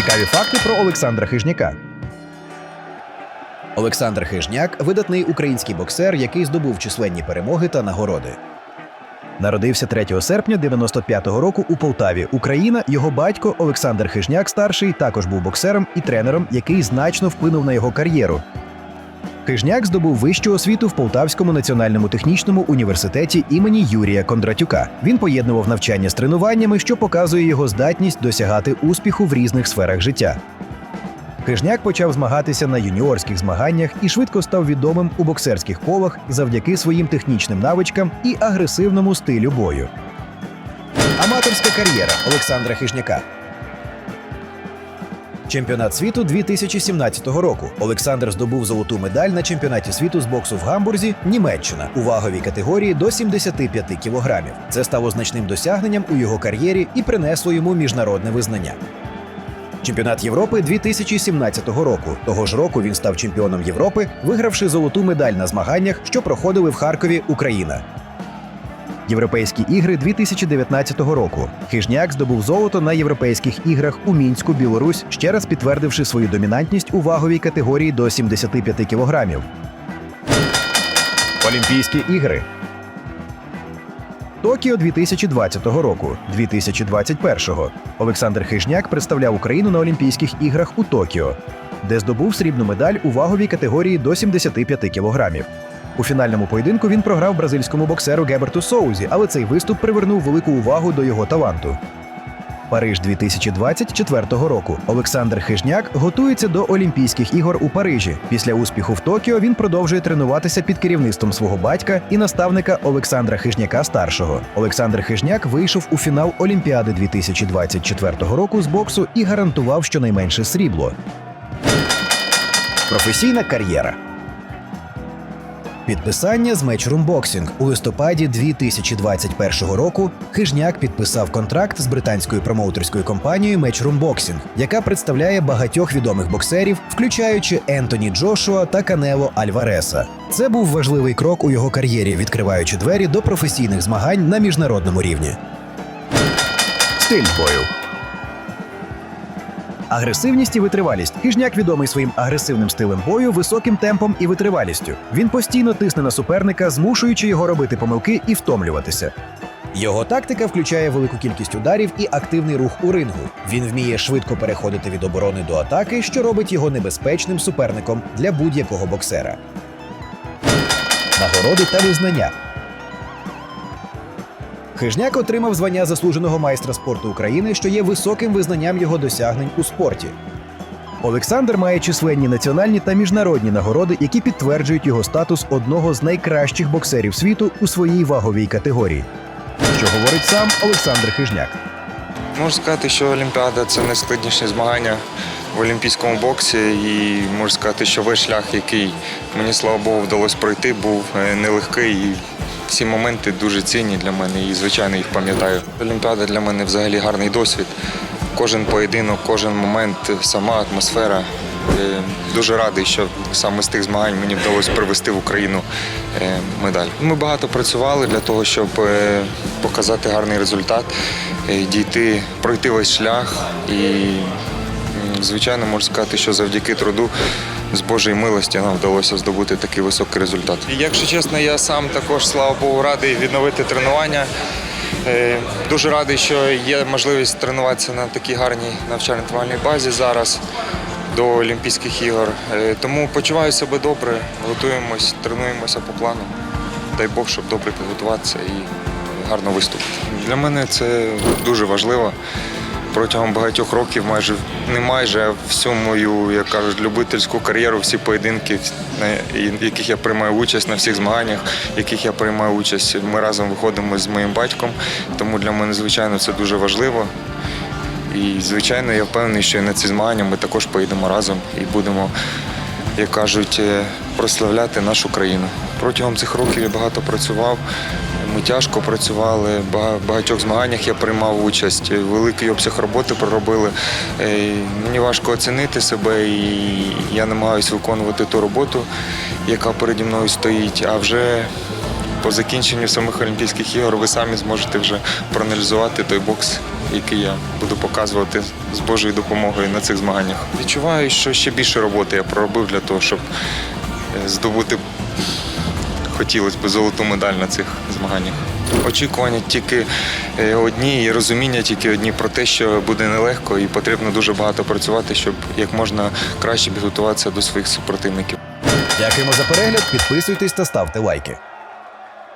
Цікаві факти про Олександра Хижняка. Олександр Хижняк видатний український боксер, який здобув численні перемоги та нагороди. Народився 3 серпня 95-го року у Полтаві, Україна. Його батько Олександр Хижняк старший також був боксером і тренером, який значно вплинув на його кар'єру. Хижняк здобув вищу освіту в Полтавському національному технічному університеті імені Юрія Кондратюка. Він поєднував навчання з тренуваннями, що показує його здатність досягати успіху в різних сферах життя. Хижняк почав змагатися на юніорських змаганнях і швидко став відомим у боксерських колах завдяки своїм технічним навичкам і агресивному стилю бою. Аматорська кар'єра Олександра Хижняка. Чемпіонат світу 2017 року. Олександр здобув золоту медаль на чемпіонаті світу з боксу в Гамбурзі, Німеччина, у ваговій категорії до 75 кілограмів. Це стало значним досягненням у його кар'єрі і принесло йому міжнародне визнання. Чемпіонат Європи 2017 року. Того ж року він став чемпіоном Європи, вигравши золоту медаль на змаганнях, що проходили в Харкові, Україна. Європейські ігри 2019 року. Хижняк здобув золото на європейських іграх у мінську, Білорусь, ще раз підтвердивши свою домінантність у ваговій категорії до 75 кілограмів. Олімпійські ігри. Токіо 2020 року, 2021-го. Олександр Хижняк представляв Україну на Олімпійських іграх у Токіо, де здобув срібну медаль у ваговій категорії до 75 кілограмів. У фінальному поєдинку він програв бразильському боксеру Геберту Соузі, але цей виступ привернув велику увагу до його таланту. Париж 2024 року. Олександр Хижняк готується до Олімпійських ігор у Парижі. Після успіху в Токіо він продовжує тренуватися під керівництвом свого батька і наставника Олександра Хижняка старшого. Олександр Хижняк вийшов у фінал Олімпіади 2024 року з боксу і гарантував щонайменше срібло. Професійна кар'єра. Підписання з Matchroom Boxing. у листопаді 2021 року. Хижняк підписав контракт з британською промоутерською компанією Matchroom Boxing, яка представляє багатьох відомих боксерів, включаючи Ентоні Джошуа та Канело Альвареса. Це був важливий крок у його кар'єрі, відкриваючи двері до професійних змагань на міжнародному рівні. Стиль бою. Агресивність і витривалість. Хижняк відомий своїм агресивним стилем бою, високим темпом і витривалістю. Він постійно тисне на суперника, змушуючи його робити помилки і втомлюватися. Його тактика включає велику кількість ударів і активний рух у рингу. Він вміє швидко переходити від оборони до атаки, що робить його небезпечним суперником для будь-якого боксера. Нагороди та визнання. Хижняк отримав звання заслуженого майстра спорту України, що є високим визнанням його досягнень у спорті. Олександр має численні національні та міжнародні нагороди, які підтверджують його статус одного з найкращих боксерів світу у своїй ваговій категорії. Що говорить сам Олександр Хижняк. Можу сказати, що Олімпіада це найскладніші змагання в олімпійському боксі, і можу сказати, що весь шлях, який мені слава Богу вдалося пройти, був е, нелегкий. І ці моменти дуже цінні для мене і, звичайно, їх пам'ятаю. Олімпіада для мене взагалі гарний досвід. Кожен поєдинок, кожен момент, сама атмосфера. Е, Дуже радий, що саме з тих змагань мені вдалося привезти в Україну е, медаль. Ми багато працювали для того, щоб е, показати гарний результат, дійти, пройти весь шлях. І, звичайно, можу сказати, що завдяки труду з Божої милості нам вдалося здобути такий високий результат. Якщо чесно, я сам також, слава Богу, радий відновити тренування. Е, Дуже радий, що є можливість тренуватися на такій гарній навчально-тренувальній базі зараз до Олімпійських ігор. Е, Тому почуваю себе добре, готуємось, тренуємося по плану. Дай Бог, щоб добре підготуватися і гарно виступити. Для мене це дуже важливо. Протягом багатьох років, майже не майже, а всю мою, як кажуть, любительську кар'єру, всі поєдинки, на яких я приймаю участь на всіх змаганнях, в яких я приймаю участь. Ми разом виходимо з моїм батьком. Тому для мене, звичайно, це дуже важливо. І, звичайно, я впевнений, що і на ці змагання ми також поїдемо разом і будемо, як кажуть, е, прославляти нашу країну. Протягом цих років я багато працював. Ми тяжко працювали, в багатьох змаганнях я приймав участь, великий обсяг роботи проробили. Е, Мені важко оцінити себе, і я намагаюся виконувати ту роботу, яка переді мною стоїть. А вже по закінченню самих Олімпійських ігор ви самі зможете вже проаналізувати той бокс, який я буду показувати з Божою допомогою на цих змаганнях. Відчуваю, що ще більше роботи я проробив для того, щоб е, здобути хотілося б золоту медаль на цих змаганнях. Очікування тільки е, одні і розуміння тільки одні про те, що буде нелегко і потрібно дуже багато працювати, щоб як можна краще підготуватися до своїх супротивників. Дякуємо за перегляд, підписуйтесь та ставте лайки.